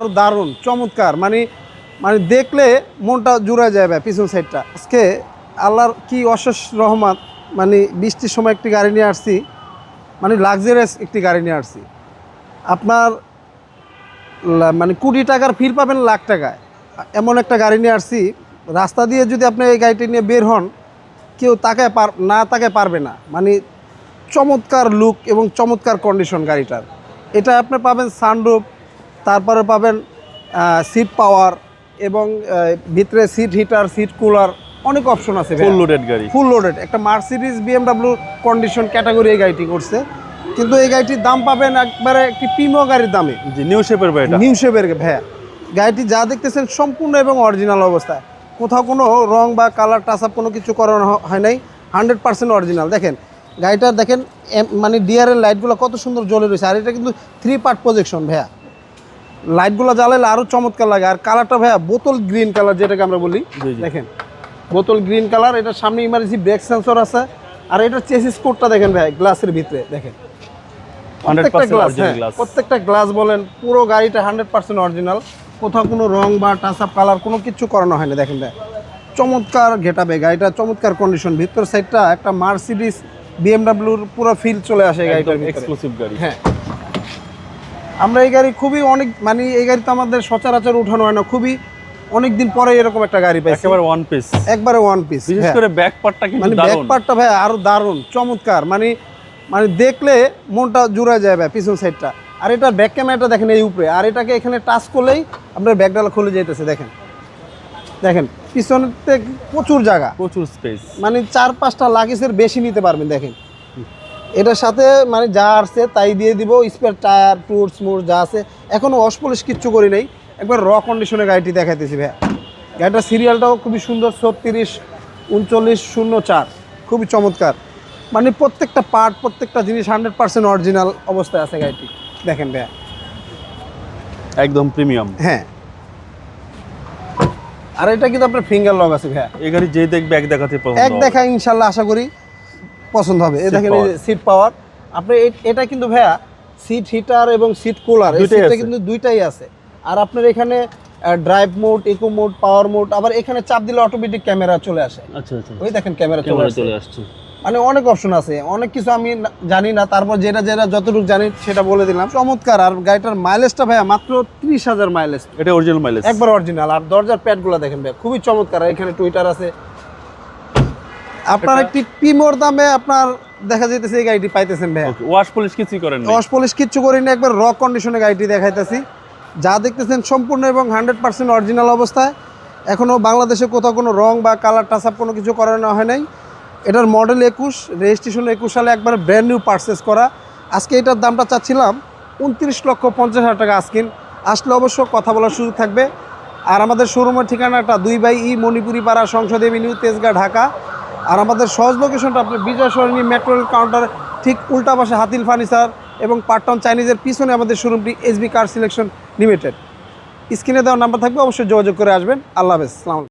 আরও দারুণ, চমৎকার। মানে মানে দেখলে মনটা জুড়ে যাবে পিছন সাইডটা। আজকে আল্লাহর কি অশেষ রহমত মানে বৃষ্টির সময় একটি গাড়ি নিয়ে আসছি মানে লাক্সারিয়াস একটি গাড়ি নিয়ে আসছি। আপনার মানে কোটি টাকার ফিল পাবেন লাখ টাকায়। এমন একটা গাড়ি নিয়ে আসছি, রাস্তা দিয়ে যদি আপনি এই গাড়িটি নিয়ে বের হন, কেউ তাকে পার, না তাকে পারবে না। মানে চমৎকার লুক এবং চমৎকার কন্ডিশন গাড়িটার। এটা আপনি পাবেন সানরুফ তারপরে পাবেন সিট পাওয়ার এবং ভিতরে সিট হিটার সিট কুলার অনেক অপশন আছে ফুল লোডেড গাড়ি। ফুল লোডেড একটা মার্সিডিস বিএমডাব্লিউ কন্ডিশন ক্যাটাগরি এই গাড়িটি করছে। কিন্তু এই গাড়িটির দাম পাবেন একবারে একটি প্রিমিয় গাড়ির দামে। জি নিউ শেপের এটা? নিউ শেপের ভ্যা গাড়িটি যা দেখতেছেন সম্পূর্ণ এবং অরিজিনাল অবস্থায়। কোথাও কোনো রং বা কালার টাচ আপ কোনো কিছু করানো হয় নাই। হান্ড্রেড পার্সেন্ট অরিজিনাল দেখেন গাড়িটার দেখেন মানে ডিআরের লাইটগুলো কত সুন্দর জ্বলে রয়েছে। আর এটা কিন্তু থ্রি পার্ট প্রজেকশন ভাইয়া। লাইটগুলো জ্বালালে আরও চমৎকার লাগে। আর কালারটা ভাইয়া বোতল গ্রিন কালার যেটাকে আমরা বলি। দেখেন বোতল গ্রিন কালার এটার সামনে ইমার্জেন্সি ব্রেক সেন্সর আছে। আর এটার চেসিস কোডটা দেখেন ভাই গ্লাসের ভিতরে দেখেন। প্রত্যেকটা গ্লাস হ্যাঁ প্রত্যেকটা গ্লাস বলেন পুরো গাড়িটা হান্ড্রেড পার্সেন্ট অরিজিনাল কোথাও কোনো রং বা টাচ আপ কালার কোনো কিছু করানো হয়নি দেখেন ভাই চমৎকার ঘেটাবে গাড়িটা চমৎকার কন্ডিশন ভিতর সাইডটা একটা মার্সিডিস বিএমডাব্লিউর পুরো ফিল চলে আসে গাড়িটার ভিতরে। এক্সক্লুসিভ গাড়ি। হ্যাঁ। আমরা এই গাড়ি খুবই অনেক মানে এই গাড়ি তো আমাদের সচরাচর উঠানো হয় না খুবই অনেক দিন পরে এরকম একটা গাড়ি পাইছি। একেবারে ওয়ান পিস একবারে ওয়ান পিস বিশেষ করে ব্যাক পার্টটা কিন্তু মানে ব্যাক পার্টটা ভাই আরও দারুণ চমৎকার। মানে মানে দেখলে মনটা জুড়ে যায় ভাই পিছন সাইডটা আর এটার ব্যাক ক্যামেরাটা দেখেন এই উপরে। আর এটাকে এখানে টাচ করলেই আপনার ব্যাকডালা খুলে যেতেছে দেখেন। দেখেন পিছনেতে প্রচুর জায়গা। প্রচুর স্পেস মানে চার পাঁচটা লাগেজের বেশি নিতে পারবেন দেখেন। এটার সাথে মানে যা আসছে তাই দিয়ে দিব স্পেয়ার টায়ার টুরস মুর যা আছে। এখনও অসপলিশ কিচ্ছু করি নাই। একবার র কন্ডিশনে গাড়িটি দেখাইতেছি ভাইয়া। গাড়িটার সিরিয়ালটাও খুবই সুন্দর ছত্রিশ উনচল্লিশ শূন্য চার। খুবই চমৎকার। মানে প্রত্যেকটা পার্ট প্রত্যেকটা জিনিস হান্ড্রেড পার্সেন্ট অরিজিনাল অবস্থায় আছে গাড়িটি। দেখেন ভাইয়া। একদম প্রিমিয়াম হ্যাঁ। আর এটা কিন্তু আপনার ফিঙ্গার লক আছে ভাইয়া। এই গাড়ি যে দেখবে এক দেখাতে এক দেখা ইনশাল্লাহ আশা করি। পছন্দ হবে। এই দেখেন। সিট পাওয়ার আপনি এটা কিন্তু ভাইয়া সিট হিটার এবং সিট কুলার এই সিটটা কিন্তু দুইটাই আছে। আর আপনার এখানে drive mode eco mode power mode আবার এখানে চাপ দিলে অটোমেটিক ক্যামেরা চলে আসে। আচ্ছা আচ্ছা ওই দেখেন ক্যামেরা চলে আসে চলে আসছে। মানে অনেক অপশন আছে। অনেক কিছু আমি জানি না। তারপর যেটা যেটা যতটুকু জানি সেটা বলে দিলাম। চমৎকার। আর গাড়িটার মাইলেজটা ভাইয়া মাত্র ত্রিশ হাজার মাইলেজ এটা অরিজিনাল মাইলেজ একবার অরিজিনাল আর দরজার প্যাডগুলো দেখেন ভাই খুবই চমৎকার। এখানে টুইটার আছে। আপনার একটি পিমোর দামে আপনার দেখা যাইতেছে এই গাড়িটি পাইতেছেন ভাই ওয়াশ পলিশ কিছুই করেন না দশ পলিশ কিচ্ছু করি না একবার র কন্ডিশনে গাড়িটি দেখাইতেছি। যা দেখতেছেন সম্পূর্ণ এবং হান্ড্রেড পার্সেন্ট অরিজিনাল অবস্থায়। এখনও বাংলাদেশে কোথাও কোনো রং বা কালার টাচ আপ কোনো কিছু করানো হয় নাই। এটার মডেল একুশ রেজিস্ট্রেশন একুশ সালে একবার ব্র্যান্ড নিউ পারচেস করা। আজকে এটার দামটা চাচ্ছিলাম উনত্রিশ লক্ষ পঞ্চাশ হাজার টাকা আজকিন আসলে অবশ্য কথা বলার সুযোগ থাকবে। আর আমাদের শোরুমের ঠিকানাটা দুই বাই ই মণিপুরি পাড়া সংসদ এভিনিউ তেজগাঁ ঢাকা। আর আমাদের সহজ লোকেশনটা আপনি Bijoy Sarani metro rail counter ঠিক উল্টা পাশে হাতিল ফার্নিচার এবং পার্টন চাইনিজের পিছনে আমাদের শোরুমটি এসবি কার সিলেকশন লিমিটেড স্ক্রিনে দেওয়ার নাম্বার থাকবে, অবশ্যই যোগাযোগ করে আসবেন। আল্লাহ হাফেজ, সালাম